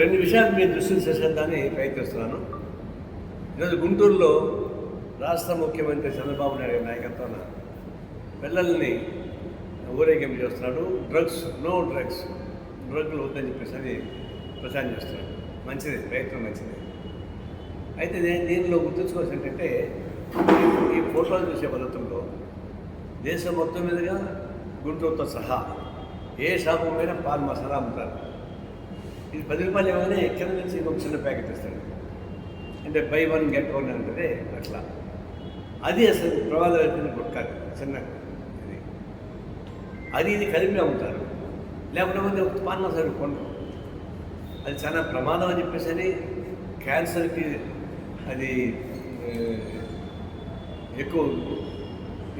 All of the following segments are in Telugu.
రెండు విషయాలు మీ దృష్టిని చేసేద్దాన్ని ప్రయత్నిస్తున్నాను. ఈరోజు గుంటూరులో రాష్ట్ర ముఖ్యమంత్రి చంద్రబాబు నాయుడు నాయకత్వాన పిల్లల్ని ఊరేగింపు చేస్తున్నాడు. డ్రగ్స్ నో డ్రగ్స్ డ్రగ్లు వద్దని చెప్పేసి అని ప్రచారం చేస్తున్నాడు. మంచిది ప్రయత్నం మంచిది. అయితే నేను దీనిలో గుర్తుంచుకోవాల్సి ఏంటంటే ఈ ఫోటోలు చూసే పద్ధతుల్లో దేశం మొత్తం మీదుగా గుంటూరుతో సహా ఏ షాపు మీద పాన్ మసాలా అమ్ముతారు. ఇది పది రూపాయలు ఏమైనా ఎక్కడ నుంచి ఒక చిన్న ప్యాకెట్ ఇస్తాడు. అంటే బై వన్ గెట్ వన్ అంటే అట్లా. అది అసలు ప్రమాదం గుట్కాదు చిన్న ఇది. అది ఇది కలిపి అమ్ముతారు. లేకపోతే మంది ఒక పాన్ మసాలా కొండరు అది చాలా ప్రమాదం అని చెప్పేసి క్యాన్సర్కి అది ఎక్కువ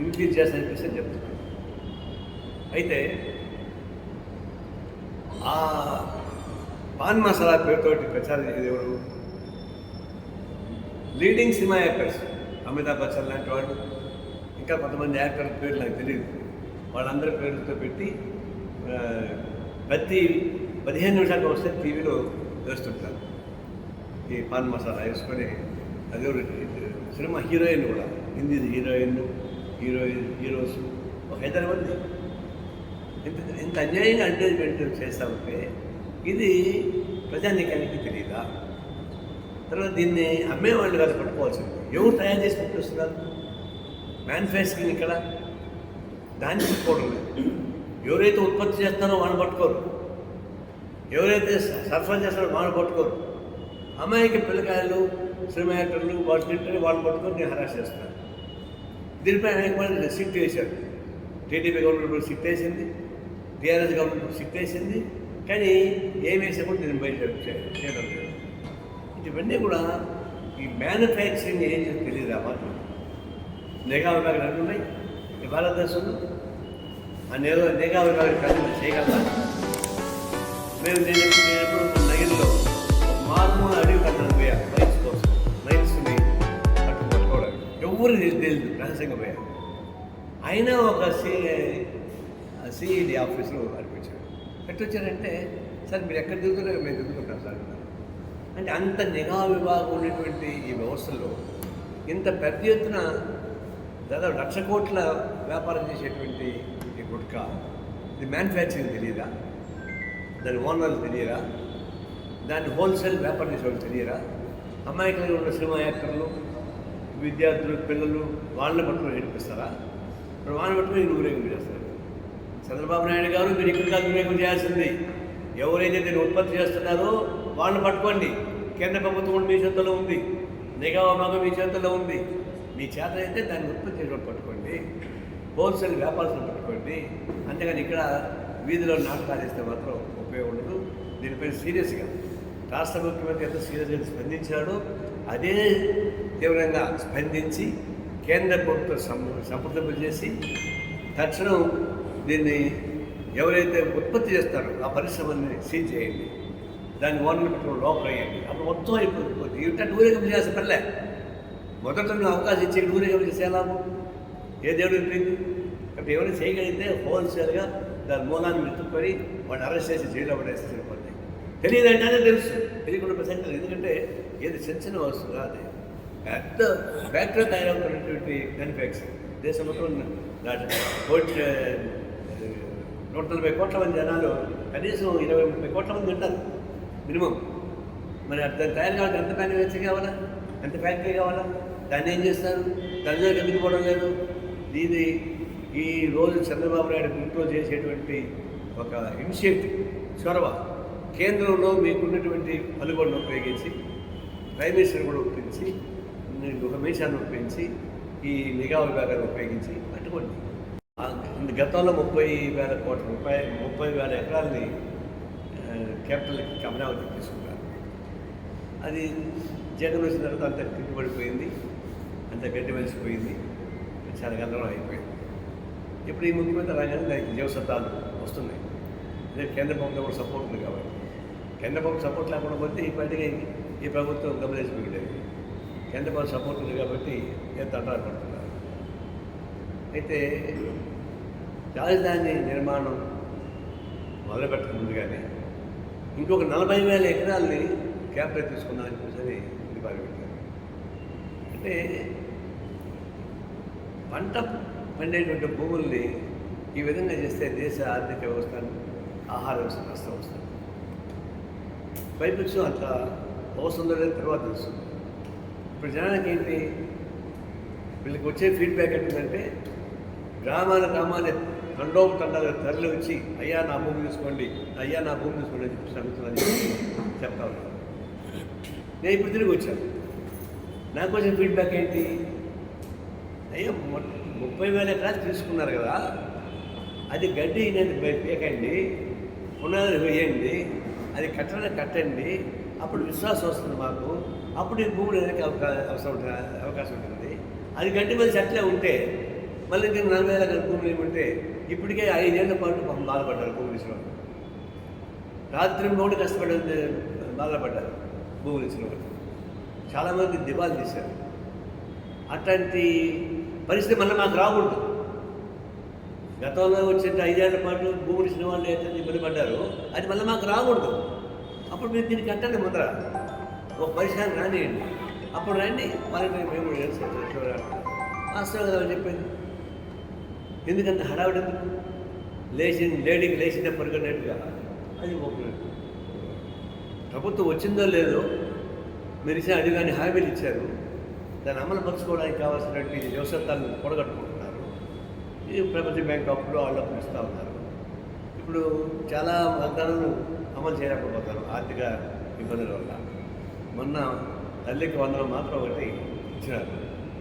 ఇంక్రీజ్ చేస్తానని చెప్పేసి అని చెప్తున్నారు. అయితే ఆ పాన్ మసాలా పేరుతోటి ప్రచారం చేసేది ఎవరు? Leading cinema actors. Amitabh Bachchan లాంటి వాళ్ళు. ఇంకా కొంతమంది యాక్టర్ పేర్లు నాకు తెలియదు వాళ్ళందరి పేర్లతో పెట్టి ప్రతి పదిహేను నిమిషాలకు వస్తే టీవీలో వేస్తుంటారు. ఈ పాన్ మసాలా వేసుకొని అది సినిమా హీరోయిన్ కూడా. Hindi heroine heroine heroes. ఒక ఇద్దరు మంది ఇంత ఇంత అన్యాయంగా అడ్వర్టైజ్మెంట్ చేస్తా ఉంటే ఇది ప్రజానీకానికి తెలియదా తర్వాత దీన్ని అమ్మేవాళ్ళు కాదు పట్టుకోవాల్సింది. ఎవరు తయారు చేసి పెట్టిస్తున్నారు? మ్యానుఫ్యాక్చరింగ్ ఇక్కడ. దాన్ని పట్టుకోవడం లేదు. ఎవరైతే ఉత్పత్తి చేస్తారో వాళ్ళు పట్టుకోరు. ఎవరైతే సరఫరా చేస్తారో వాళ్ళు పట్టుకోరు. అమ్మాయికి పిల్లకాయలు సినిమా యాక్టర్లు వాళ్ళు తింటే వాళ్ళు పట్టుకొని నేను హరాస్ చేస్తున్నారు. దీనిపై అనేక మంది సిట్ వేశారు. టీడీపీ గవర్నమెంట్ సిట్ వేసింది. టీఆర్ఎస్ గవర్నమెంట్ సిట్ వేసింది. కానీ ఏం వేసా కూడా నేను బయట చేయడం లేదు. ఇవన్నీ కూడా ఈ మ్యానుఫ్యాక్చరింగ్ ఏం తెలియదు ఆ మాత్రం. నిఘా విభాగాలు అన్నీ ఉన్నాయి. ఈ భారతదేశంలో ఆ నిఘా నిఘా విభాగాలు కలిసి చేయగలరా మేము నేను ఎప్పుడు- నేను ఎప్పుడు నగిరిలో మారుమూల అడవి కట్టాను పోయా. రైన్స్ కోసం. రైన్స్ని అటు పట్టుకోవడం ఎవరు తెలియదు. రహస్యంగా పోయా. అయినా ఒక సి సిఈడి ఆఫీస్లో ఎట్టొచ్చారంటే సార్ మీరు ఎక్కడ దిగుతున్నారో? మేము దిగుతుంటాం సార్. అంటే అంత నిఘా విభాగం ఉన్నటువంటి ఈ వ్యవస్థలో ఇంత పెద్ద ఎత్తున దాదాపు లక్ష కోట్ల వ్యాపారం చేసేటువంటి ఈ గుట్కా ఇది మ్యానుఫ్యాక్చరింగ్ తెలియదా? దాని ఓనర్లు తెలియరా? దాన్ని హోల్సేల్ వ్యాపారం చేసేవాళ్ళు తెలియరా? అమాయకులు ఉన్న సినిమా యాక్టర్లు విద్యార్థులు పిల్లలు వాళ్ళని పట్టుకుని నేర్పిస్తారా వాళ్ళని పట్టుకుని మీరు చేస్తారు? చంద్రబాబు నాయుడు గారు మీరు ఇక్కడ కాదు మేము చేయాల్సింది. ఎవరైతే దీన్ని ఉత్పత్తి చేస్తున్నారో వాళ్ళని పట్టుకోండి. కేంద్ర ప్రభుత్వం కూడా మీ చేతుల్లో ఉంది. నిఘా విభాగం మీ చేతుల్లో ఉంది. మీ చేత అయితే దాన్ని ఉత్పత్తి చేసేవాళ్ళు పట్టుకోండి. హోల్సేల్ వ్యాపారస్తులు పట్టుకోండి. అంతేగాని ఇక్కడ వీధిలో నాటకాలు ఇస్తే మాత్రం ఉపయోగం ఉండదు. దీనిపై సీరియస్గా రాష్ట్ర ముఖ్యమంత్రి ఎంత సీరియస్గా స్పందించాడో అదే తీవ్రంగా స్పందించి కేంద్ర ప్రభుత్వం సం- సంప్రదింపులు చేసి తక్షణం దీన్ని ఎవరైతే ఉత్పత్తి చేస్తారో ఆ పరిశ్రమని సీజ్ చేయండి. దాన్ని ఓనర్ పెట్టుకుని లోపల వేయండి. అప్పుడు మొత్తం అయిపోతుంది. ఇటు ఊరేగింపు చేస్తే పనిలే. మొదట నువ్వు అవకాశం ఇచ్చి ఊరేగింపు చేసే లాభం ఏ దేవుడు చెప్పింది? కాబట్టి ఎవరైనా చేయగలిగితే హోల్సేల్గా దాని మూలాన్ని వెతుక్కొని వాడిని అరెస్ట్ చేసి జైల్లో పడేస్తే సరిపోతుంది తెలియదంటేనే తెలుసు. తెలియకుండా ప్రసక్తి ఎందుకంటే ఏది చిన్న వస్తువు అది పెద్ద ఫ్యాక్టరీ తయారవుతున్నటువంటి మ్యానుఫ్యాక్చరింగ్ దేశం మొత్తం దాటి కోట్ నూట నలభై కోట్ల మంది జనాలు కనీసం ఇరవై ముప్పై కోట్ల మంది ఉంటారు మినిమం. మరి దాన్ని తయారు కావాలి ఎంత మ్యానుఫ్యాక్చర్ కావాలా? ఎంత ఫ్యాక్టరీ కావాలా? దాన్ని ఏం చేస్తారు? దాని మీద ఎందుకు పోవడం లేదు? ఇది ఈ రోజు చంద్రబాబు నాయుడు గుంటూరు చేసేటువంటి ఒక ఇనిషియేటివ్ చొరవ. కేంద్రంలో మీకున్నటువంటి పలుగొండను ఉపయోగించి ప్రైమ్ మినిస్టర్ కూడా ఒప్పించి ఒక మిషాన్ని ఒప్పించి ఈ నిఘా విభాగాన్ని ఉపయోగించి పట్టుకోండి. గతంలో ముప్పై వేల కోట్ల ముప్పై ముప్పై వేల ఎకరాలని క్యాపిటల్కి అమరావతి తీసుకున్నారు అది జగన్ వచ్చిన తర్వాత అంత గిట్టుబడిపోయింది అంత గడ్డి మలిసిపోయింది చాలా గందరగోళం అయిపోయింది. ఇప్పుడు ఈ ముఖ్యమంత్రి రాగానే దానికి జీవసత్తాలు వస్తున్నాయి. అదే కేంద్ర ప్రభుత్వం కూడా సపోర్ట్ ఉంది కాబట్టి. కేంద్ర ప్రభుత్వం సపోర్ట్ లేకుండా పోతే ఈ పార్టీకి ఈ ప్రభుత్వం గమనించబడేది కేంద్ర ప్రభుత్వం సపోర్ట్ ఉంది కాబట్టి ఎంత అంటారు పడుతున్నారు. అయితే రాజధాని నిర్మాణం మొదలుపెట్టక ముందుగానే ఇంకొక నలభై వేల ఎకరాలని క్యాపిటల్ తీసుకున్నారని చూసని పెట్టారు. అంటే పంట పండేటువంటి భూముల్ని ఈ విధంగా చేస్తే దేశ ఆర్థిక వ్యవస్థ ఆహార వ్యవస్థ నష్టం వస్తుంది. పైపించు అంత అవసరం లేదని తర్వాత తెలుస్తుంది ఇప్పుడు జనానికి ఏంటి? వీళ్ళకి వచ్చే ఫీడ్బ్యాక్ ఏంటంటే గ్రామాల గ్రామాల తండోం తండాలు తరలి వచ్చి అయ్యా నా భూమి తీసుకోండి అయ్యా నా భూమి తీసుకోండి అని చెప్పి అడుగుతున్నాను చెప్తా ఉన్నాను నేను ఇప్పుడు తిరిగి వచ్చాను నాకు వచ్చిన ఫీడ్బ్యాక్ ఏంటి? అయ్యా మొ- ముప్పై వేల ఎకరాలు తీసుకున్నారు కదా. అది గడ్డి నేను పేకండి పునాది వేయండి అది కట్టడం కట్టండి అప్పుడు విశ్వాసం వస్తుంది మాకు. అప్పుడు ఈ భూములు వెనక అవకాశం ఉంటుంది అవకాశం ఉంటుంది. అది గడ్డి మీద చెట్లే ఉంటే మళ్ళీ ఇంకా నలభై వేల ఎకరాల భూములు ఏమంటే ఇప్పటికే ఐదేళ్ళ పాటు బాధపడ్డారు భూములు వాళ్ళు. రాత్రి మూడు కష్టపడి బాధపడ్డారు భూములు వాళ్ళు. చాలామంది దివాలు తీశారు. అట్లాంటి పరిస్థితి మళ్ళీ మాకు రాకూడదు. గతంలో వచ్చిన ఐదేళ్ళ పాటు భూములు ఇచ్చిన వాళ్ళు ఏదైతే ఇబ్బంది పడ్డారు అది మళ్ళీ మాకు రాకూడదు. అప్పుడు మీరు దీనికి కట్టండి ముందర. ఒక పరిసరాన్ని రానియండి. అప్పుడు రండి. వాళ్ళకి మేము వాస్తవం కదా అని చెప్పింది ఎందుకంటే హడావిడి ఎందుకు? లేచి లేడీకి లేచిన పరిగణట్టుగా అది ఒక ప్రభుత్వం వచ్చిందో లేదో మీరు ఇచ్చిన అడిగాని హామీలు ఇచ్చారు. దాన్ని అమలు పరచుకోవడానికి కావాల్సినటువంటి వ్యవసాయాలను కూడగట్టుకుంటున్నారు. ఇది ప్రపంచ బ్యాంక్ అప్పులు వాళ్ళు అప్పులు ఇస్తూ ఉన్నారు. ఇప్పుడు చాలా వాగ్దానాలు అమలు చేయలేకపోతారు ఆర్థిక ఇబ్బందుల వల్ల. మొన్న తల్లికి వందలు మాత్రం ఒకటి ఇచ్చినారు.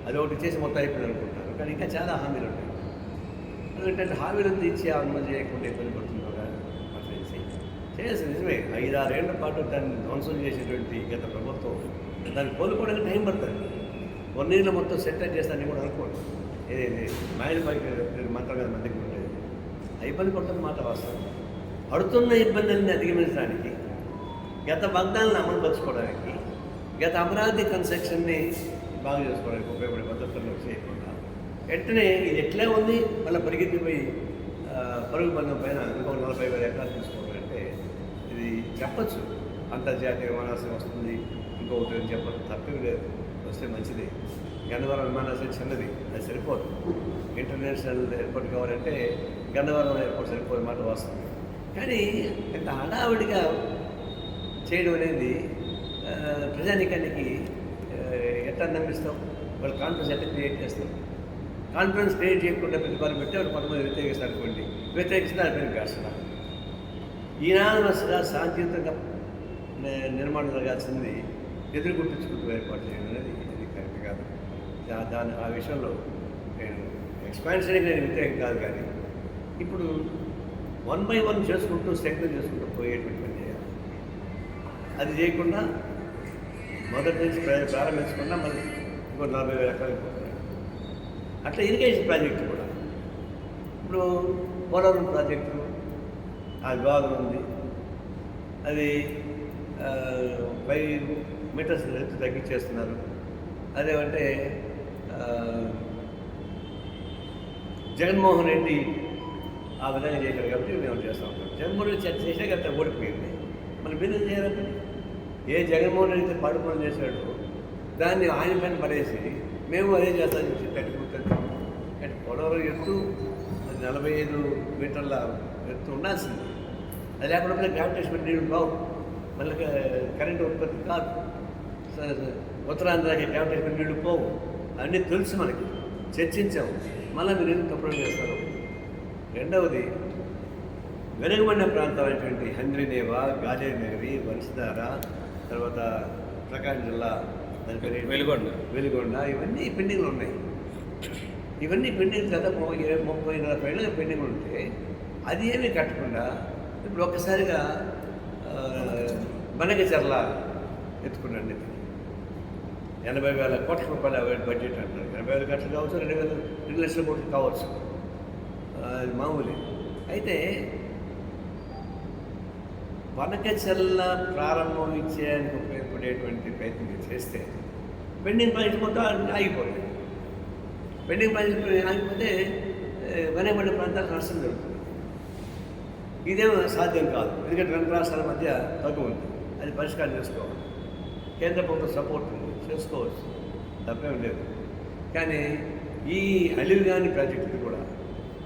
అది ఒకటి చేసి మొత్తం అయిపోయింది అనుకుంటున్నారు కానీ ఇంకా చాలా హామీలు ఉంటాయి ఎందుకంటే హామీలను ఇచ్చి ఆత్మహత్య చేయకుండా ఇబ్బంది పడుతున్నారు అట్లేసి చేసి. నిజమే. ఐదారేళ్ళ పాటు దాన్ని ధ్వంసం చేసేటువంటి గత ప్రభుత్వం దాన్ని కోలుకోవడానికి టైం పడుతుంది. వన్నీళ్ళు మొత్తం సెట్ చేస్తానని కూడా అనుకోండి ఏదైతే మాయల పైకి మంత్రం కదా మందికి ఉండేది. ఆ ఇబ్బంది పడుతున్న మాట వాస్తవం. పడుతున్న ఇబ్బందుల్ని అధిగమించడానికి గత వాగ్దానాలను అమలుపరచుకోవడానికి గత అమరావతి కన్స్ట్రక్షన్ని బాగు చేసుకోవడానికి ఉపయోగపడే పద్ధతుల్లో చేయకుండా వెంటనే ఇది ఎట్లా ఉంది? మళ్ళీ పరిగెత్తిపోయి పరుగు బంధం పైన ఇంకో నలభై వేల ఎకరాలు తీసుకోవాలంటే ఇది చెప్పచ్చు. అంతర్జాతీయ విమానాశ్రయం వస్తుంది. ఇంకొకటి అని చెప్పచ్చు తప్పేం లేదు. వస్తే మంచిది. గన్నవరం విమానాశ్రయం చిన్నది. అది సరిపోదు. ఇంటర్నేషనల్ ఎయిర్పోర్ట్ కావాలంటే గన్నవరం ఎయిర్పోర్ట్ సరిపోదు మాట వస్తుంది కానీ ఇంత హడావిడిగా చేయడం అనేది ప్రజానికానికి ప్రజానీకానికి ఎట్లా నమ్మిస్తాం వాళ్ళు కాన్ఫిడెన్స్ ఎట్లా క్రియేట్ చేస్తాం? కాన్ఫిడెన్స్ క్రియేట్ చేయకుండా ప్రతిపాదన పెట్టి వాళ్ళు కొంతమంది వ్యతిరేకిస్తారు అనుకోండి. వ్యతిరేకిస్తే దాని పేరు చేస్తున్నారు ఈనామస్గా శాంతియుతంగా నిర్మాణం జరగాల్సింది ఎదురు గుర్తించుకుంటూ ఏర్పాటు చేయడం అనేది ఇది కరెక్ట్ కాదు. దాని ఆ విషయంలో నేను ఎక్స్పాన్షన్కి నేను వ్యతిరేకం కాదు కానీ ఇప్పుడు వన్ బై వన్ చేసుకుంటూ స్ట్రెంగ్ చేసుకుంటూ పోయేటువంటి పని చేయాలి. అది చేయకుండా మొదటి నుంచి ప్రారంభించకుండా మరి ఇంకో నలభై వేల రకాలు అట్లా ఇరిగేషన్ ప్రాజెక్టు కూడా. ఇప్పుడు పోలవరం ప్రాజెక్టు ఆ వివాదం ఉంది. అది ఫైవ్ మీటర్స్ ఎత్తు తగ్గించేస్తున్నారు. అదేమంటే జగన్మోహన్ రెడ్డి ఆ విధంగా చేశారు కాబట్టి మేము చేస్తాం జగన్మోహన్ రెడ్డి చర్చ చేసే కదా ఓడిపోయింది. మరి మీరు ఏం చేయాలంటే ఏ జగన్మోహన్ రెడ్డి పడుకోవడం చేశాడు దాన్ని ఆయన పైన పడేసి మేము అదే చేస్తామని చెప్పి కట్టుకుంటాం అంటే పొడవరం ఎత్తు నలభై ఐదు మీటర్ల ఎత్తు ఉండాల్సింది. అది లేకుండా గ్రావిటేషన్ నీళ్ళు రావు మళ్ళీ కరెంటు ఉత్పత్తి కాదు. ఉత్తరాంధ్రకి గ్రావిటేషన్ నీళ్ళు పోవు. అన్నీ తెలుసు మనకి. చర్చించాము. మళ్ళీ మీరు ఎందుకు తప్పుడు చేస్తారు? రెండవది వెనుకబడిన ప్రాంతం అయినటువంటి హంద్రినేవ గాజేరి నగరి వంశధార తర్వాత ప్రకాశం జిల్లా దాని పేరు ఏంటి? వెలుగొండ. వెలుగొండ ఇవన్నీ పెండింగ్లు ఉన్నాయి. ఇవన్నీ పెండింగ్ కదా ము- ఇరవై- ముప్పై నలభై ఏళ్ళుగా పెండింగ్ ఉంటే అది ఏమీ కట్టకుండా ఇప్పుడు ఒక్కసారిగా మనకి చర్ల ఎత్తుకున్నాండి ఎనభై వేల కోట్ల రూపాయల బడ్జెట్ అంటారు ఎనభై వేల కోట్లు కావచ్చు రెండు వేల రెండు లక్షల కోట్లు కావచ్చు. అది మామూలే. అయితే వనకచెల్ల ప్రారంభం ఇచ్చేయడానికి ఉపయోగపడేటువంటి ప్రయత్నం చేస్తే పెండింగ్ ప్రాజెక్ట్ మొత్తం ఆగిపోతాయి పెండింగ్ ప్రాజెక్ట్ ఆగిపోతే వెనకబడిన ప్రాంతాలు నష్టం జరుగుతుంది ఇదేమో సాధ్యం కాదు. ఎందుకంటే రెండు రాష్ట్రాల మధ్య తగ్గు ఉంది. అది పరిష్కారం చేసుకోవాలి. కేంద్ర ప్రభుత్వం సపోర్ట్ ఉంది. చేసుకోవచ్చు. తప్పేం లేదు. కానీ ఈ అలివి కాని ప్రాజెక్టులు కూడా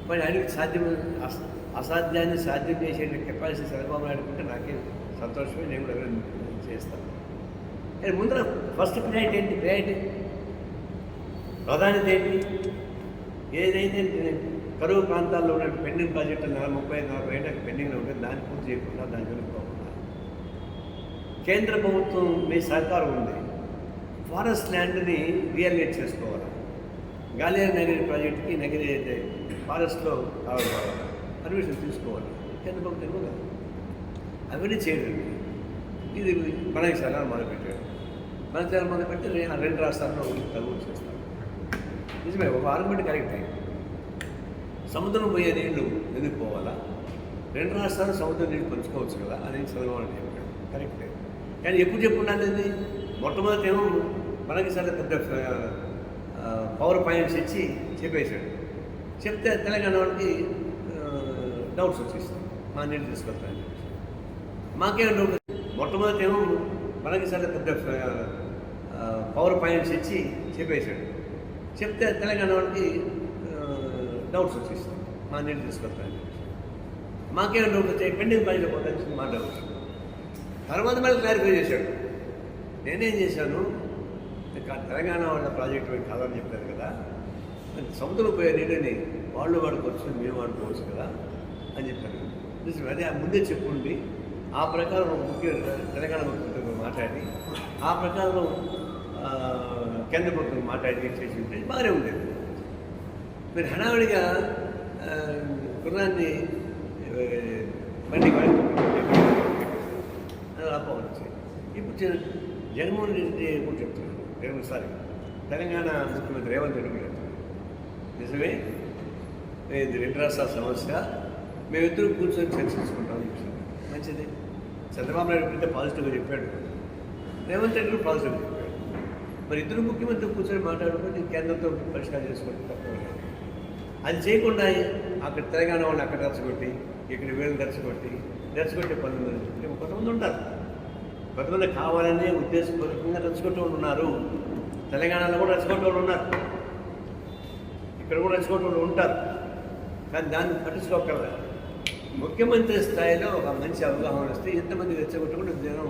మరి అడిగి సాధ్యం అస- అసాధ్యాన్ని సాధ్యం చేసే కెపాసిటీ చంద్రబాబు నాయుడు అంటే నాకే సంతోషమే. నేను కూడా చేస్తాను. కానీ ముందర ఫస్ట్ ప్రయారిటీ ఏంటి? ప్రయారిటీ ప్రధానత ఏంటి? ఏదైతే కరువు ప్రాంతాల్లో ఉన్న పెండింగ్ ప్రాజెక్టులు నెల ముప్పై నలభై ఏళ్ళకి పెండింగ్లో ఉంటే దాన్ని పూర్తి చేయకుండా దాని జరుగుకోకుండా కేంద్ర ప్రభుత్వం మీ సహకారం ఉంది. ఫారెస్ట్ ల్యాండ్ని రియల్గేట్ చేసుకోవాలి. గాలియర్ నగరి ప్రాజెక్ట్కి నగరి అయితే ఫారెస్ట్లో కావాలి పర్మిషన్ తీసుకోవాలి. కేంద్ర ప్రభుత్వం ఇవ్వదు అవన్నీ చేయలేదు ఇది మనకి చాలా మొదలుపెట్టాడు మనకి చాలా మొదలుపెట్టి ఆ రెండు రాష్ట్రాల్లో తగ్గు చేస్తాను నిజమే ఒక ఆర్గ్యుమెంట్ కరెక్టే సముద్రం పోయే నీళ్ళు ఎందుకు పోవాలా? రెండు రాష్ట్రాలు సముద్రం నీళ్ళు పంచుకోవచ్చు కదా అని చదవాలని చెప్పాడు. కరెక్టే కానీ ఎప్పుడు చెప్పుండాలి ఇది మొట్టమొదటి ఏమో మనకి సరే పెద్ద పవర్ పాయింట్స్ ఇచ్చి చెప్పేశాడు. చెప్తే తెలంగాణ వాళ్ళకి డౌట్స్ వచ్చేస్తాయి. మా నీళ్ళు తీసుకొస్తాను మాకేం డౌట్ మొట్టమొదటి ఏమో మనకి సరే పెద్ద పవర్ పాయింట్స్ ఇచ్చి చెప్పేశాడు. చెప్తే తెలంగాణ వాళ్ళకి డౌట్స్ వచ్చేస్తాయి. మా నీళ్ళు తీసుకొస్తాను. మాకేమైనా డౌట్ వచ్చాయి? పెండింగ్ పనిలో పోతాయి మా డౌట్స్ తర్వాత మళ్ళీ క్లారిఫై చేశాడు. నేనేం చేశాను? తెలంగాణ వాళ్ళ ప్రాజెక్ట్ కాదని చెప్పారు కదా. సముద్రం పోయే నీటిని వాళ్ళు వాడుకోవచ్చు మేము వాడుకోవచ్చు కదా అని చెప్పారు. నిజమే అదే ముందే చెప్పుండి. ఆ ప్రకారం ముఖ్య తెలంగాణ ముఖ్యమంత్రితో మాట్లాడి ఆ ప్రకారం కేంద్ర ప్రభుత్వం మాట్లాడి చేసి ఉంటే బాగానే ఉండేది. మీరు హడావిడిగా గుర్రాన్ని బండి లాభం ఆపవచ్చు ఇప్పుడు జగన్మోహన్ రెడ్డి కూడా చెప్తున్నాను జగన్ సారీ తెలంగాణ ముఖ్యమంత్రి రేవంత్ రెడ్డి కూడా నిజమే? ఇది రెండు రాష్ట్రాల సమస్య. మేమిద్దరం కూర్చొని చర్చించుకుంటాం మంచిది. చంద్రబాబు నాయుడు ఇప్పుడైతే పాజిటివ్గా చెప్పాడు. రేవంత్ రెడ్డి కూడా పాజిటివ్గా చెప్పాడు. మరి ఇద్దరు ముఖ్యమంత్రి కూర్చొని మాట్లాడుకుని కేంద్రంతో పరిష్కారం చేసుకోవడం తప్పదు అది చేయకుండా అక్కడ తెలంగాణ వాళ్ళు అక్కడ రెచ్చగొట్టి ఇక్కడ వీళ్ళని రెచ్చగొట్టి రెచ్చగొట్టే పనులు కొంతమంది ఉంటారు. కొంతమంది కావాలనే ఉద్దేశపూర్వకంగా రచ్చగొట్టే వాళ్ళు ఉన్నారు. తెలంగాణలో కూడా రచ్చగొట్టే వాళ్ళు ఉన్నారు. ఇక్కడ కూడా రచ్చగొట్టే వాళ్ళు ఉంటారు. కానీ దాన్ని పట్టించుకోగలరు ముఖ్యమంత్రి స్థాయిలో ఒక మంచి అవగాహన వస్తే ఎంతమంది రెచ్చగొట్టకుండా జనం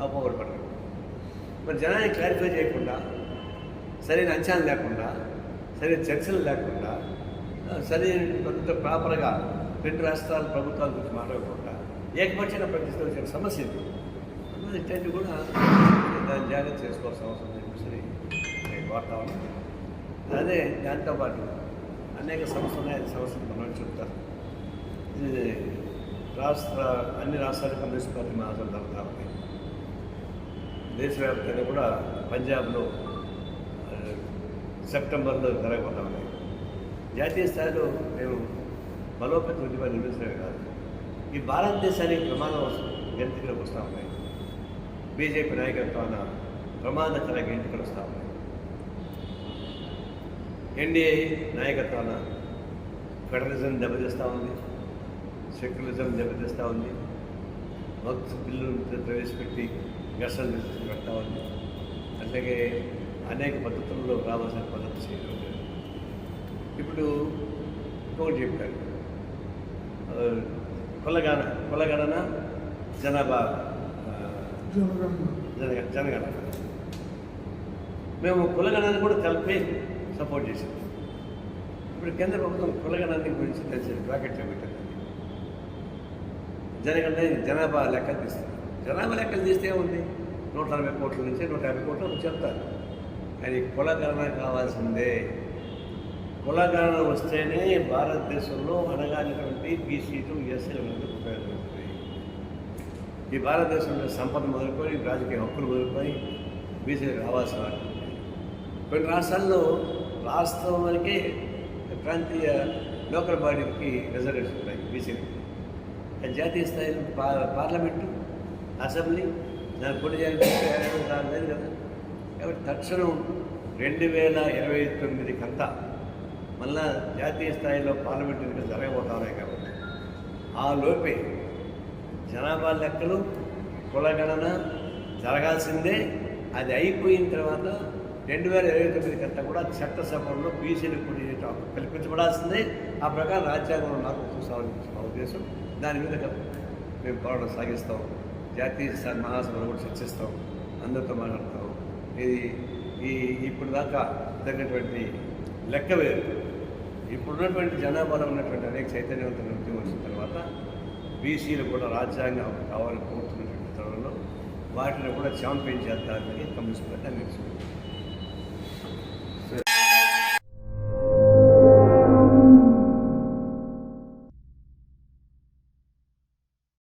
అపోవడపడరు మరి జనాన్ని క్లారిఫై చేయకుండా సరైన అంచనాలు లేకుండా సరైన చర్చలు లేకుండా సరైన కొంత ప్రాపర్గా రెండు రాష్ట్రాల ప్రభుత్వాల గురించి మాట్లాడకుండా ఏకపక్షంగా ప్రతిష్ట వచ్చిన సమస్య ఇది. ఇట్లాంటివి కూడా దాన్ని జాగ్రత్త చేసుకోవాల్సిన అవసరం చెప్పేసి నేను కోరుతా ఉన్నాను అదే దాంతోపాటు అనేక సమస్యలు ఉన్నాయి సమస్యలు మనం చెప్తారు ఇది రాష్ట్ర అన్ని రాష్ట్రాల కమ్యూనిస్ట్ పార్టీ మహాసభ జరుగుతూ ఉన్నాయి. దేశవ్యాప్తంగా కూడా పంజాబ్లో సెప్టెంబర్లో జరగబోతా ఉన్నాయి జాతీయ స్థాయిలో మేము బలోపేత ఉద్యమాన్ని నిర్మించడమే కాదు. ఈ భారతదేశానికి ప్రమాదం గంటకులకు వస్తూ ఉన్నాయి. బీజేపీ నాయకత్వాన ప్రమాదకర గంటకులు వస్తూ ఉన్నాయి. ఎన్డీఏ నాయకత్వాన ఫెడరలిజం దెబ్బతీస్తూ ఉంది. సెక్యులరిజం దెబ్బతీస్తూ ఉంది. వక్ఫ్ బిల్లు ప్రవేశపెట్టి నిరసన పెడతా ఉంది అట్లాగే అనేక పద్ధతుల్లో రావాల్సిన పద్ధతి చేయడం ఇప్పుడు ఇంకొకటి చెప్పారు. ఆ, కులగణ కులగణన జనాభా జనగ జనగణన. మేము కులగణాన్ని కూడా కలిపి సపోర్ట్ చేసాం ఇప్పుడు కేంద్ర ప్రభుత్వం కులగణాన్ని గురించి తెలిసి బ్రాకెట్లో పెట్టారు జనగణన జనాభా లెక్క తీస్తుంది. జనాభా లెక్కలు తీస్తే ఉంది నూట నలభై కోట్ల నుంచి నూట యాభై కోట్లు చెప్తారు. కానీ కులగణన కావాల్సిందే. కులగణన వస్తేనే భారతదేశంలో అనగానటువంటి బీసీలు ఎస్సీలకు ఉపయోగపడుతుంది ఈ భారతదేశంలో సంపద మొదలుకొని రాజకీయ హక్కులు మొదలుకొని బీసీలకు రావాల్సిన కొన్ని రాష్ట్రాల్లో వాస్తవానికి ప్రాంతీయ లోకల్ బాడీకి రిజర్వేషన్ ఉన్నాయి బీసీలకి. జాతీయ స్థాయిలో పార్లమెంటు అసెంబ్లీ దాని పొడి చేయాలంటే దాని లేదు కదా. కాబట్టి తక్షణం రెండు వేల ఇరవై తొమ్మిది కంతా మళ్ళా జాతీయ స్థాయిలో పార్లమెంట్ ఎన్నికలు జరగబోతున్నాయి కాబట్టి ఆ లోపే జనాభా లెక్కలు కులగణన జరగాల్సిందే. అది అయిపోయిన తర్వాత రెండు వేల ఇరవై తొమ్మిది కంతా కూడా చట్టసభలో బీసీలు కూడి కల్పించబడాల్సిందే. ఆ ప్రకారం రాజ్యాంగంలో నాకు చూసామని మా ఉద్దేశం. దాని మీద మేము పోరాటం సాగిస్తాం. జాతీయ స- మహాసభలో కూడా చర్చిస్తాం. అందరితో మాట్లాడతాం. ఇది ఈ ఇప్పుడు దాకా తగినటువంటి లెక్క వేరు. ఇప్పుడున్నటువంటి జనాభాలో ఉన్నటువంటి అనేక చైతన్యవంతమైన ఉద్యమం వచ్చిన తర్వాత బీసీలు కూడా రాజ్యాంగం కావాలని కోరుతున్నటువంటి తరుణంలో వాటిని కూడా ఛాంపియన్ చేద్దామని కమ్యూనిస్ట్ పార్టీ నిర్ణయించుకుంది